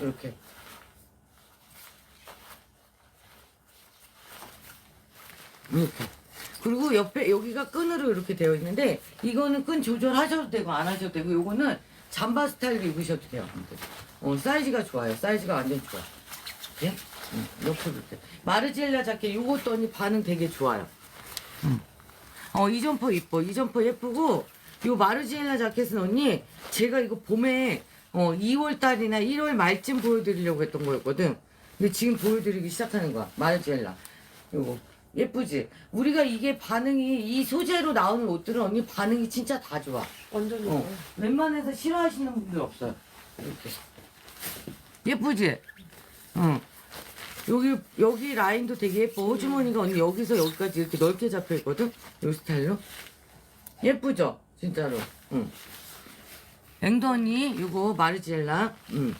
이렇게. 이렇게. 그리고 옆에 여기가 끈으로 이렇게 되어 있는데 이거는 끈 조절하셔도 되고 안 하셔도 되고 요거는 잠바 스타일로 입으셔도 돼요. 어, 사이즈가 좋아요. 사이즈가 완전 좋아. 예? 응, 옆으로 이렇게. 마르지엘라 자켓 요것도 언니 반응 되게 좋아요. 어, 이 점퍼 이뻐. 이 점퍼 예쁘고, 요 마르지엘라 자켓은 언니, 제가 이거 봄에, 어, 2월 달이나 1월 말쯤 보여드리려고 했던 거였거든. 근데 지금 보여드리기 시작하는 거야. 마르지엘라. 요거. 예쁘지? 우리가 이게 반응이, 이 소재로 나오는 옷들은 언니 반응이 진짜 다 좋아. 완전 어, 웬만해서 싫어하시는 분들 없어요. 이렇게. 예쁘지? 응. 여기, 여기 라인도 되게 예뻐. 호주머니가 언니 여기서 여기까지 이렇게 넓게 잡혀 있거든? 요 스타일로. 예쁘죠? 진짜로. 응. 앵도 언니, 요거 마르지엘라. 응.